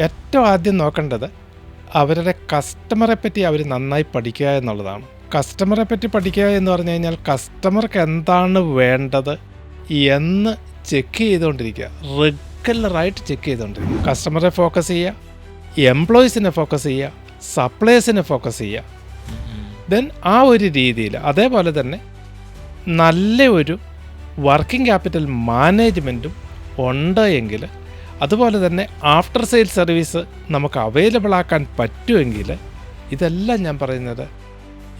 ഏറ്റവും ആദ്യം നോക്കേണ്ടത് അവരുടെ കസ്റ്റമറെ പറ്റി അവർ നന്നായി പഠിക്കുക എന്നുള്ളതാണ്. കസ്റ്റമറെ പറ്റി പഠിക്കുക എന്ന് പറഞ്ഞു കഴിഞ്ഞാൽ കസ്റ്റമർക്ക് എന്താണ് വേണ്ടത് എന്ന് ചെക്ക് ചെയ്തുകൊണ്ടിരിക്കുക. റെഗുലറായിട്ട് ചെക്ക് ചെയ്തുകൊണ്ടിരിക്കുക. കസ്റ്റമറെ ഫോക്കസ് ചെയ്യുക എംപ്ലോയീസിനെ ഫോക്കസ് ചെയ്യുക സപ്ലൈസിനെ ഫോക്കസ് ചെയ്യുക. ദെൻ ആ ഒരു രീതിയിൽ അതേപോലെ തന്നെ നല്ല ഒരു വർക്കിംഗ് ക്യാപിറ്റൽ മാനേജ്മെന്റും ഉണ്ട് എങ്കിൽ അതുപോലെ തന്നെ ആഫ്റ്റർ സെയിൽ സർവീസ് നമുക്ക് അവൈലബിൾ ആക്കാൻ പറ്റുമെങ്കിൽ ഇതെല്ലാം ഞാൻ പറയുന്നത്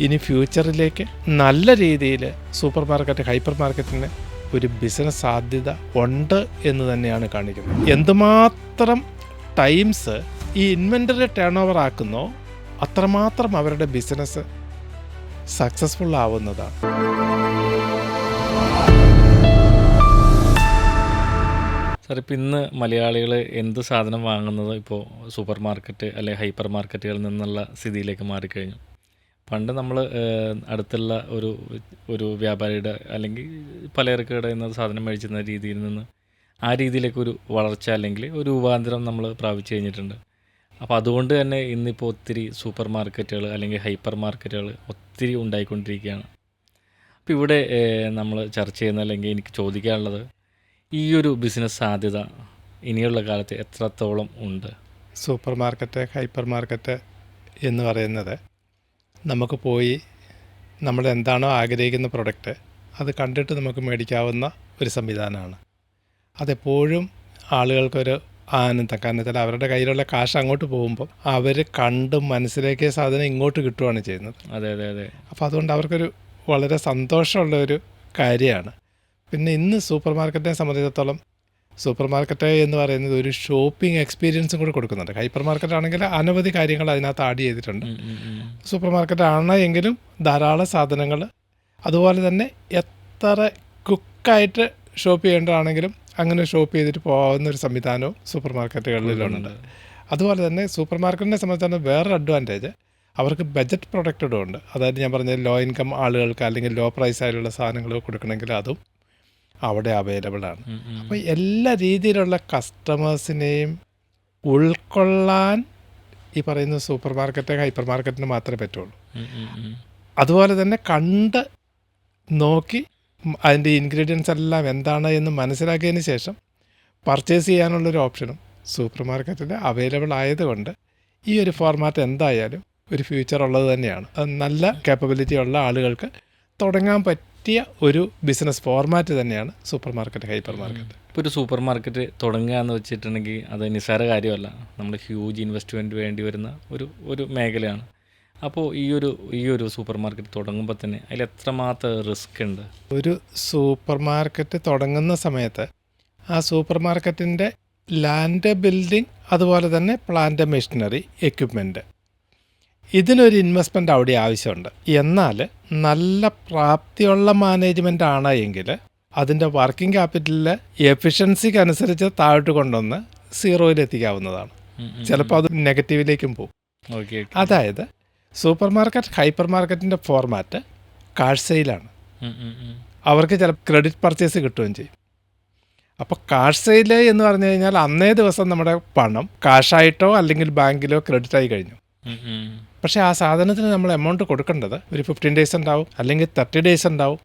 ഇനി ഫ്യൂച്ചറിലേക്ക് നല്ല രീതിയിൽ സൂപ്പർ മാർക്കറ്റ് ഹൈപ്പർ മാർക്കറ്റിന് ഒരു ബിസിനസ് സാധ്യത ഉണ്ട് എന്ന് തന്നെയാണ് കാണിക്കുന്നത്. എന്തുമാത്രം ടൈംസ് ഈ ഇൻവെന്ററി ടേൺ ഓവർ ആക്കുന്നോ അത്രമാത്രം അവരുടെ ബിസിനസ് സക്സസ്ഫുൾ ആവുന്നതാണ്. സാർ ഇപ്പം ഇന്ന് മലയാളികൾ എന്ത് സാധനം വാങ്ങുന്നത്? ഇപ്പോൾ സൂപ്പർ മാർക്കറ്റ് അല്ലെ ഹൈപ്പർ മാർക്കറ്റുകളിൽ നിന്നുള്ള സ്ഥിതിയിലേക്ക് മാറിക്കഴിഞ്ഞു. പണ്ട് നമ്മൾ അടുത്തുള്ള ഒരു ഒരു വ്യാപാരിയുടെ അല്ലെങ്കിൽ പലചരക്ക് കടയിൽ നിന്ന് സാധനം മേടിച്ചിരുന്ന രീതിയിൽ നിന്ന് ആ രീതിയിലേക്ക് ഒരു വളർച്ച അല്ലെങ്കിൽ ഒരു രൂപാന്തരം നമ്മൾ പ്രാപിച്ചു കഴിഞ്ഞിട്ടുണ്ട്. അപ്പോൾ അതുകൊണ്ട് തന്നെ ഇന്നിപ്പോൾ ഒത്തിരി സൂപ്പർ മാർക്കറ്റുകൾ അല്ലെങ്കിൽ ഹൈപ്പർ മാർക്കറ്റുകൾ ഒത്തിരി ഉണ്ടായിക്കൊണ്ടിരിക്കുകയാണ്. അപ്പോൾ ഇവിടെ നമ്മൾ ചർച്ച ചെയ്യുന്ന അല്ലെങ്കിൽ എനിക്ക് ചോദിക്കാനുള്ളത് ഈ ഒരു ബിസിനസ് സാധ്യത ഇനിയുള്ള കാലത്ത് എത്രത്തോളം ഉണ്ട്? സൂപ്പർ മാർക്കറ്റ് ഹൈപ്പർ മാർക്കറ്റ് എന്ന് പറയുന്നത് നമുക്ക് പോയി നമ്മൾ എന്താണോ ആഗ്രഹിക്കുന്ന പ്രൊഡക്റ്റ് അത് കണ്ടിട്ട് നമുക്ക് മേടിക്കാവുന്ന ഒരു സംവിധാനമാണ്. അതെപ്പോഴും ആളുകൾക്കൊരു ആനന്ദം. കാരണം വെച്ചാൽ അവരുടെ കയ്യിലുള്ള കാശ് അങ്ങോട്ട് പോകുമ്പോൾ അവർ കണ്ടും മനസ്സിലാക്കിയ സാധനം ഇങ്ങോട്ട് കിട്ടുകയാണ് ചെയ്യുന്നത്. അതെ അതെ അതെ. അപ്പോൾ അതുകൊണ്ട് അവർക്കൊരു വളരെ സന്തോഷമുള്ള ഒരു കാര്യമാണ്. പിന്നെ ഇന്ന് സൂപ്പർ മാർക്കറ്റിനെ സംബന്ധിച്ചിടത്തോളം സൂപ്പർ മാർക്കറ്റ് എന്ന് പറയുന്നത് ഒരു ഷോപ്പിംഗ് എക്സ്പീരിയൻസും കൂടി കൊടുക്കുന്നുണ്ട്. ഹൈപ്പർ മാർക്കറ്റ് ആണെങ്കിൽ അനവധി കാര്യങ്ങൾ അതിനകത്ത് ആഡ് ചെയ്തിട്ടുണ്ട്. സൂപ്പർ മാർക്കറ്റ് ആണ് എങ്കിലും ധാരാളം സാധനങ്ങൾ. അതുപോലെ തന്നെ എത്ര കുക്കായിട്ട് ഷോപ്പ് ചെയ്യേണ്ടതാണെങ്കിലും അങ്ങനെ ഷോപ്പ് ചെയ്തിട്ട് പോകാവുന്ന ഒരു സംവിധാനവും സൂപ്പർ മാർക്കറ്റുകളിലുണ്ട് അതുപോലെ തന്നെ സൂപ്പർ മാർക്കറ്റിനെ സംബന്ധിച്ചിടത്തോളം വേറൊരു അഡ്വാന്റേജ്. അവർക്ക് ബജറ്റ് പ്രൊഡക്റ്റഡും ഉണ്ട്. അതായത് ഞാൻ പറഞ്ഞ ലോ ഇൻകം ആളുകൾക്ക് അല്ലെങ്കിൽ ലോ പ്രൈസ് ആയിട്ടുള്ള സാധനങ്ങൾ കൊടുക്കണമെങ്കിൽ അതും അവിടെ അവൈലബിൾ ആണ്. അപ്പോൾ എല്ലാ രീതിയിലുള്ള കസ്റ്റമേഴ്സിനെയും ഉൾക്കൊള്ളാൻ ഈ പറയുന്ന സൂപ്പർ മാർക്കറ്റ് ഹൈപ്പർ മാർക്കറ്റിന് മാത്രമേ പറ്റുള്ളൂ. അതുപോലെ തന്നെ കണ്ട് നോക്കി അതിന്റെ ഇൻഗ്രീഡിയൻസ് എല്ലാം എന്താണ് എന്ന് മനസ്സിലാക്കിയതിന് ശേഷം പർച്ചേസ് ചെയ്യാനുള്ളൊരു ഓപ്ഷനും സൂപ്പർ മാർക്കറ്റിൽ അവൈലബിൾ ആയതുകൊണ്ട് ഈ ഒരു ഫോർമാറ്റ് എന്തായാലും ഒരു ഫ്യൂച്ചർ ഉള്ളത് തന്നെയാണ് അത് നല്ല കേപ്പബിലിറ്റി ഉള്ള ആളുകൾക്ക് തുടങ്ങാൻ പറ്റിയ ഒരു ബിസിനസ് ഫോർമാറ്റ് തന്നെയാണ് സൂപ്പർ മാർക്കറ്റ് ഹൈപ്പർ മാർക്കറ്റ്. ഇപ്പോൾ ഒരു സൂപ്പർ മാർക്കറ്റ് തുടങ്ങുക എന്ന് വെച്ചിട്ടുണ്ടെങ്കിൽ അത് നിസ്സാര കാര്യമല്ല. നമ്മൾ ഹ്യൂജ് ഇൻവെസ്റ്റ്മെന്റ് വേണ്ടി വരുന്ന ഒരു ഒരു മേഖലയാണ്. അപ്പോൾ ഈ ഒരു ഈ ഒരു സൂപ്പർ മാർക്കറ്റ് തുടങ്ങുമ്പോൾ തന്നെ അതിൽ എത്രമാത്രം റിസ്ക് ഉണ്ട്? ഒരു സൂപ്പർ മാർക്കറ്റ് തുടങ്ങുന്ന സമയത്ത് ആ സൂപ്പർ മാർക്കറ്റിന്റെ ലാൻഡ് ബിൽഡിംഗ് അതുപോലെ തന്നെ പ്ലാന്റ് മെഷീനറി എക്യുപ്മെന്റ് ഇതിനൊരു ഇൻവെസ്റ്റ്മെന്റ് അവിടെ ആവശ്യമുണ്ട്. എന്നാൽ നല്ല പ്രാപ്തിയുള്ള മാനേജ്മെന്റ് ആണ് എങ്കിൽ അതിന്റെ വർക്കിംഗ് ക്യാപിറ്റലിൽ എഫിഷ്യൻസിക്ക് അനുസരിച്ച് താഴോട്ട് കൊണ്ടുവന്ന് സീറോയിലെത്തിക്കാവുന്നതാണ് ചിലപ്പോൾ അത് നെഗറ്റീവിലേക്കും പോകും അതായത് സൂപ്പർ മാർക്കറ്റ് ഹൈപ്പർ മാർക്കറ്റിന്റെ ഫോർമാറ്റ് കാഷ് സെയിലാണ് അവർക്ക് ചില ക്രെഡിറ്റ് പർച്ചേസ് കിട്ടുകയും ചെയ്യും. അപ്പോൾ കാഷ് സെയിൽ എന്ന് പറഞ്ഞു കഴിഞ്ഞാൽ അന്നേ ദിവസം നമ്മുടെ പണം കാഷായിട്ടോ അല്ലെങ്കിൽ ബാങ്കിലോ ക്രെഡിറ്റ് ആയി കഴിഞ്ഞു. പക്ഷേ ആ സാധനത്തിന് നമ്മൾ എമൗണ്ട് കൊടുക്കേണ്ടത് ഒരു ഫിഫ്റ്റീൻ ഡേയ്സ് ഉണ്ടാവും അല്ലെങ്കിൽ തേർട്ടി ഡേയ്സ് ഉണ്ടാവും.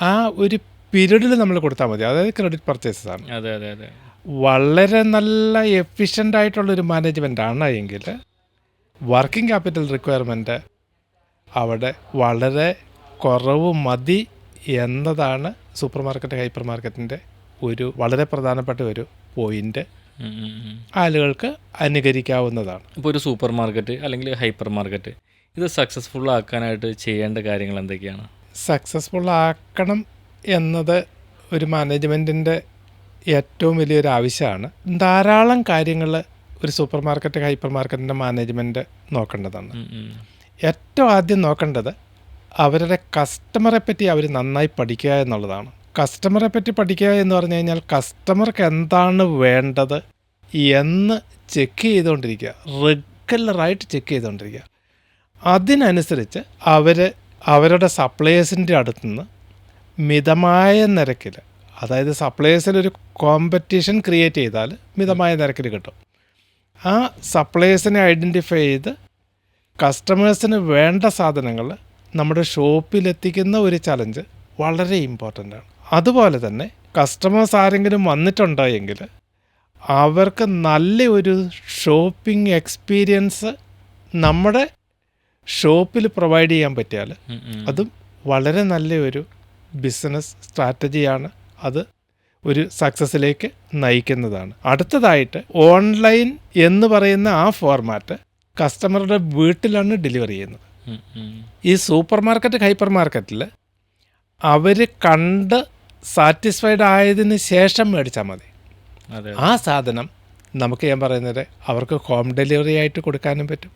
ആ ഒരു പീരീഡിൽ നമ്മൾ കൊടുത്താൽ മതി. അതായത് ക്രെഡിറ്റ് പർച്ചേസസ് ആണ്. അതെ അതെ അതെ. വളരെ നല്ല എഫിഷ്യന്റ് ആയിട്ടുള്ളൊരു മാനേജ്മെന്റ് ആണ് എങ്കിൽ വർക്കിംഗ് ക്യാപിറ്റൽ റിക്വയർമെന്റ് അവിടെ വളരെ കുറവ് മതി എന്നതാണ് സൂപ്പർ മാർക്കറ്റ് ഹൈപ്പർ മാർക്കറ്റിന്റെ ഒരു വളരെ പ്രധാനപ്പെട്ട ഒരു പോയിന്റ്. ആളുകൾക്ക് അനുകരിക്കാവുന്നതാണ്. ഇപ്പോൾ ഒരു സൂപ്പർ മാർക്കറ്റ് അല്ലെങ്കിൽ ഹൈപ്പർ മാർക്കറ്റ് ഇത് സക്സസ്ഫുൾ ആക്കാനായിട്ട് ചെയ്യേണ്ട കാര്യങ്ങൾ എന്തൊക്കെയാണ്? സക്സസ്ഫുൾ ആക്കണം എന്നത് ഒരു മാനേജ്മെന്റിന്റെ ഏറ്റവും വലിയൊരു ആവശ്യമാണ്. ധാരാളം കാര്യങ്ങൾ ഒരു സൂപ്പർ മാർക്കറ്റ് ഹൈപ്പർ മാർക്കറ്റിന്റെ മാനേജ്മെന്റ് നോക്കേണ്ടതാണ്. ഏറ്റവും ആദ്യം നോക്കേണ്ടത് അവരുടെ കസ്റ്റമറെ പറ്റി അവർ നന്നായി പഠിക്കുക എന്നുള്ളതാണ്. കസ്റ്റമറെ പറ്റി പഠിക്കുക എന്ന് പറഞ്ഞു കഴിഞ്ഞാൽ കസ്റ്റമർക്ക് എന്താണ് വേണ്ടത് എന്ന് ചെക്ക് ചെയ്തുകൊണ്ടിരിക്കുക. റെഗുലറായിട്ട് ചെക്ക് ചെയ്തുകൊണ്ടിരിക്കുക. അതിനനുസരിച്ച് അവർ അവരുടെ സപ്ലയേഴ്സിന്റെ അടുത്തുനിന്ന് മിതമായ നിരക്കിൽ അതായത് സപ്ലയേഴ്സിൽ ഒരു കോമ്പറ്റീഷൻ ക്രിയേറ്റ് ചെയ്താൽ മിതമായ നിരക്കിൽ കിട്ടും. ആ സപ്ലയേഴ്സിനെ ഐഡന്റിഫൈ ചെയ്ത് കസ്റ്റമേഴ്സിന് വേണ്ട സാധനങ്ങൾ നമ്മുടെ ഷോപ്പിലെത്തിക്കുന്ന ഒരു ചലഞ്ച് വളരെ ഇമ്പോർട്ടന്റ് ആണ്. അതുപോലെ തന്നെ കസ്റ്റമേഴ്സ് ആരെങ്കിലും വന്നിട്ടുണ്ടെങ്കിൽ അവർക്ക് നല്ല ഒരു ഷോപ്പിംഗ് എക്സ്പീരിയൻസ് നമ്മുടെ ഷോപ്പിൽ പ്രൊവൈഡ് ചെയ്യാൻ പറ്റിയാൽ. അതും വളരെ നല്ലൊരു ബിസിനസ് സ്ട്രാറ്റജിയാണ് അത് ഒരു സക്സസ്സിലേക്ക് നയിക്കുന്നതാണ് അടുത്തതായിട്ട് ഓൺലൈൻ എന്ന് പറയുന്ന ആ ഫോർമാറ്റ് കസ്റ്റമറുടെ വീട്ടിലാണ് ഡെലിവറി ചെയ്യുന്നത്. ഈ സൂപ്പർ മാർക്കറ്റ് ഹൈപ്പർ മാർക്കറ്റിൽ അവർ കണ്ട് സാറ്റിസ്ഫൈഡ് ആയതിന് ശേഷം മേടിച്ചാൽ മതി. ആ സാധനം നമുക്ക് ഞാൻ പറയുന്നത് അവർക്ക് ഹോം ഡെലിവറി ആയിട്ട് കൊടുക്കാനും പറ്റും.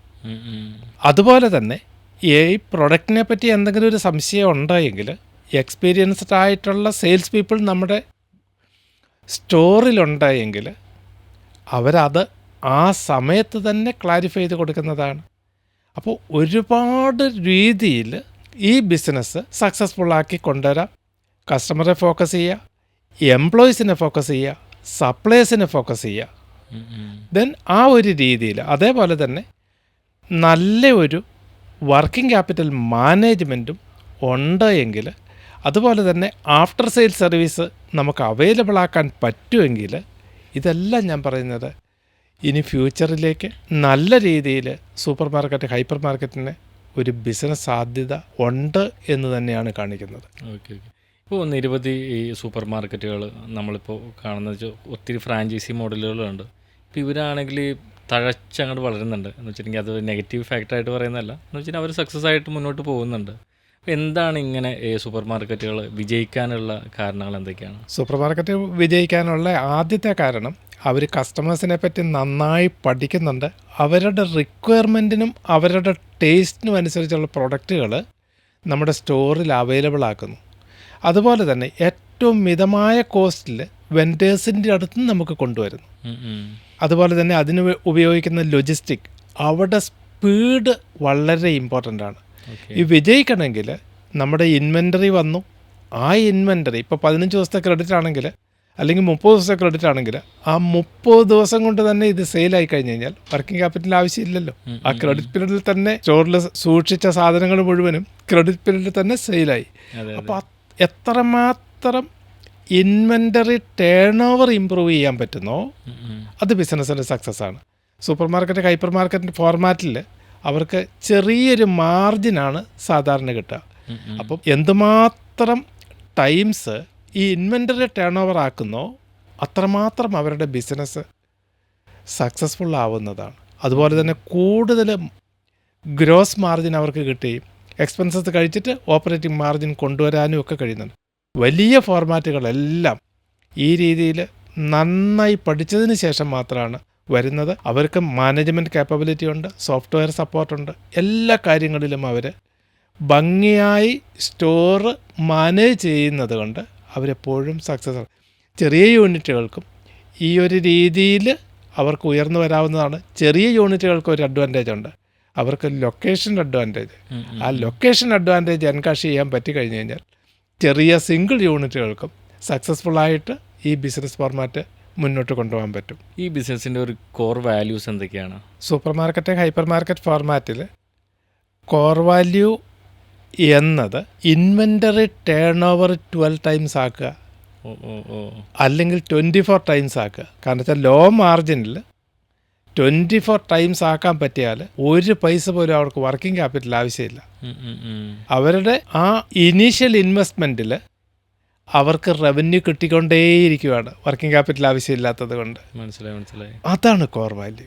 അതുപോലെ തന്നെ ഈ പ്രൊഡക്റ്റിനെ പറ്റി എന്തെങ്കിലും ഒരു സംശയം ഉണ്ടെങ്കിൽ എക്സ്പീരിയൻസ്ഡ് ആയിട്ടുള്ള സെയിൽസ് പീപ്പിൾ നമ്മുടെ സ്റ്റോറിലുണ്ടെങ്കിൽ അവരത് ആ സമയത്ത് തന്നെ ക്ലാരിഫൈ ചെയ്ത് കൊടുക്കുന്നതാണ്. അപ്പോൾ ഒരുപാട് രീതിയിൽ ഈ ബിസിനസ് സക്സസ്ഫുൾ ആക്കി കൊണ്ടുവരാം. കസ്റ്റമറെ ഫോക്കസ് ചെയ്യുക എംപ്ലോയീസിനെ ഫോക്കസ് ചെയ്യുക സപ്ലൈസിനെ ഫോക്കസ് ചെയ്യുക. ദെൻ ആ ഒരു രീതിയിൽ അതേപോലെ തന്നെ നല്ല ഒരു വർക്കിംഗ് ക്യാപിറ്റൽ മാനേജ്മെന്റും ഉണ്ട് എങ്കിൽ അതുപോലെ തന്നെ ആഫ്റ്റർ സെയിൽ സർവീസ് നമുക്ക് അവൈലബിൾ ആക്കാൻ പറ്റുമെങ്കിൽ ഇതെല്ലാം ഞാൻ പറയുന്നത് ഇനി ഫ്യൂച്ചറിലേക്ക് നല്ല രീതിയിൽ സൂപ്പർ മാർക്കറ്റ് ഹൈപ്പർ മാർക്കറ്റിന് ഒരു ബിസിനസ് സാധ്യത ഉണ്ട് എന്ന് തന്നെയാണ് കാണിക്കുന്നത്. ഓക്കെ ഓക്കെ ഇപ്പോൾ നിരവധി ഈ സൂപ്പർ മാർക്കറ്റുകൾ നമ്മളിപ്പോൾ കാണുന്ന ഒത്തിരി ഫ്രാഞ്ചൈസി മോഡലുകളുണ്ട്. ഇപ്പോൾ ഇവരാണെങ്കിൽ തഴച്ചങ്ങോട്ട് വളരുന്നുണ്ട്. എന്ന് വെച്ചിട്ടുണ്ടെങ്കിൽ അത് നെഗറ്റീവ് ഫാക്ടറായിട്ട് പറയുന്നതല്ല. എന്ന് വെച്ചാൽ അവർ സക്സസ് ആയിട്ട് മുന്നോട്ട് പോകുന്നുണ്ട്. എന്താണ് ഇങ്ങനെ സൂപ്പർ മാർക്കറ്റുകൾ വിജയിക്കാനുള്ള കാരണങ്ങൾ എന്തൊക്കെയാണ്? സൂപ്പർ മാർക്കറ്റ് വിജയിക്കാനുള്ള ആദ്യത്തെ കാരണം അവർ കസ്റ്റമേഴ്സിനെ പറ്റി നന്നായി പഠിക്കുന്നുണ്ട്. അവരുടെ റിക്വയർമെന്റിനും അവരുടെ ടേസ്റ്റിനും അനുസരിച്ചുള്ള പ്രൊഡക്റ്റുകൾ നമ്മുടെ സ്റ്റോറിൽ അവൈലബിൾ ആക്കുന്നു. അതുപോലെ തന്നെ ഏറ്റവും മിതമായ കോസ്റ്റിൽ വെൻഡേഴ്സിന്റെ അടുത്ത് നിന്ന് നമുക്ക് കൊണ്ടുവരുന്നു. അതുപോലെ തന്നെ അതിന് ഉപയോഗിക്കുന്ന ലൊജിസ്റ്റിക് അവിടെ സ്പീഡ് വളരെ ഇമ്പോർട്ടന്റ് ആണ്. ഈ വിജയിക്കണമെങ്കിൽ നമ്മുടെ ഇൻവെന്ററി വന്നു. ആ ഇൻവെന്ററി ഇപ്പോൾ പതിനഞ്ച് ദിവസത്തെ ക്രെഡിറ്റ് ആണെങ്കിൽ അല്ലെങ്കിൽ മുപ്പത് ദിവസത്തെ ക്രെഡിറ്റ് ആണെങ്കിൽ ആ മുപ്പത് ദിവസം കൊണ്ട് തന്നെ ഇത് സെയിലായി കഴിഞ്ഞ് കഴിഞ്ഞാൽ വർക്കിംഗ് ക്യാപിറ്റൽ ആവശ്യമില്ലല്ലോ. ആ ക്രെഡിറ്റ് പീരീഡിൽ തന്നെ സ്റ്റോറിൽ സൂക്ഷിച്ച സാധനങ്ങൾ മുഴുവനും ക്രെഡിറ്റ് പീരീഡിൽ തന്നെ സെയിലായി അപ്പോൾ എത്രമാത്രം ഇൻവെന്ററി ടേൺ ഓവർ ഇമ്പ്രൂവ് ചെയ്യാൻ പറ്റുന്നോ. അത് ബിസിനസ്സിന്റെ സക്സസ് ആണ് സൂപ്പർ മാർക്കറ്റ് ഹൈപ്പർ മാർക്കറ്റിന്റെ ഫോർമാറ്റിൽ അവർക്ക് ചെറിയൊരു മാർജിനാണ് സാധാരണ കിട്ടുക. അപ്പം എന്തുമാത്രം ടൈംസ് ഈ ഇൻവെന്ററി ടേൺ ഓവർ ആക്കുന്നോ അത്രമാത്രം അവരുടെ ബിസിനസ് സക്സസ്ഫുൾ ആവുന്നതാണ് അതുപോലെ തന്നെ കൂടുതൽ ഗ്രോസ് മാർജിൻ അവർക്ക് കിട്ടുകയും എക്സ്പെൻസസ് കഴിച്ചിട്ട് ഓപ്പറേറ്റിംഗ് മാർജിൻ കൊണ്ടുവരാനും ഒക്കെ കഴിയുന്നുണ്ട്. വലിയ ഫോർമാറ്റുകളെല്ലാം ഈ രീതിയിൽ നന്നായി പഠിച്ചതിന് ശേഷം മാത്രമാണ് വരുന്നത്. അവർക്ക് മാനേജ്മെന്റ് കാപ്പബിലിറ്റി ഉണ്ട് സോഫ്റ്റ്വെയർ സപ്പോർട്ടുണ്ട് എല്ലാ കാര്യങ്ങളിലും അവർ ഭംഗിയായി സ്റ്റോർ മാനേജ് ചെയ്യുന്നത് കൊണ്ട് അവരെപ്പോഴും സക്സസ് ആണ്. ചെറിയ യൂണിറ്റുകൾക്കും ഈ ഒരു രീതിയിൽ അവർക്ക് ഉയർന്നു വരാവുന്നതാണ്. ചെറിയ യൂണിറ്റുകൾക്ക് ഒരു അഡ്വാന്റേജ് ഉണ്ട്. അവർക്ക് ലൊക്കേഷൻ അഡ്വാന്റേജ്. ആ ലൊക്കേഷൻ അഡ്വാന്റേജ് എൻകാഷ് ചെയ്യാൻ പറ്റി കഴിഞ്ഞ് കഴിഞ്ഞാൽ ചെറിയ സിംഗിൾ യൂണിറ്റുകൾക്കും സക്സസ്ഫുള്ളായിട്ട് ഈ ബിസിനസ് ഫോർമാറ്റ് മുന്നോട്ട് കൊണ്ടുപോകാൻ പറ്റും. ഈ ബിസിനസ്സിന്റെ ഒരു കോർ വാല്യൂസ് എന്തൊക്കെയാണ്? സൂപ്പർ മാർക്കറ്റ് ഹൈപ്പർ മാർക്കറ്റ് ഫോർമാറ്റിൽ കോർ വാല്യൂ എന്നത് inventory turn over twelve times ആക്കുക അല്ലെങ്കിൽ ട്വന്റി ഫോർ ടൈംസ് ആക്കുക. കാരണം വെച്ചാൽ ലോ മാർജിനിൽ ട്വന്റി ഫോർ ടൈംസ് ആക്കാൻ പറ്റിയാൽ ഒരു പൈസ പോലും അവർക്ക് വർക്കിംഗ് ക്യാപിറ്റൽ ആവശ്യമില്ല. അവരുടെ ആ ഇനീഷ്യൽ ഇൻവെസ്റ്റ്മെന്റിൽ അവർക്ക് റവന്യൂ കിട്ടിക്കൊണ്ടേയിരിക്കുകയാണ് വർക്കിംഗ് ക്യാപിറ്റൽ ആവശ്യമില്ലാത്തത് കൊണ്ട്. മനസ്സിലായി മനസ്സിലായി. അതാണ് കോർ വാല്യൂ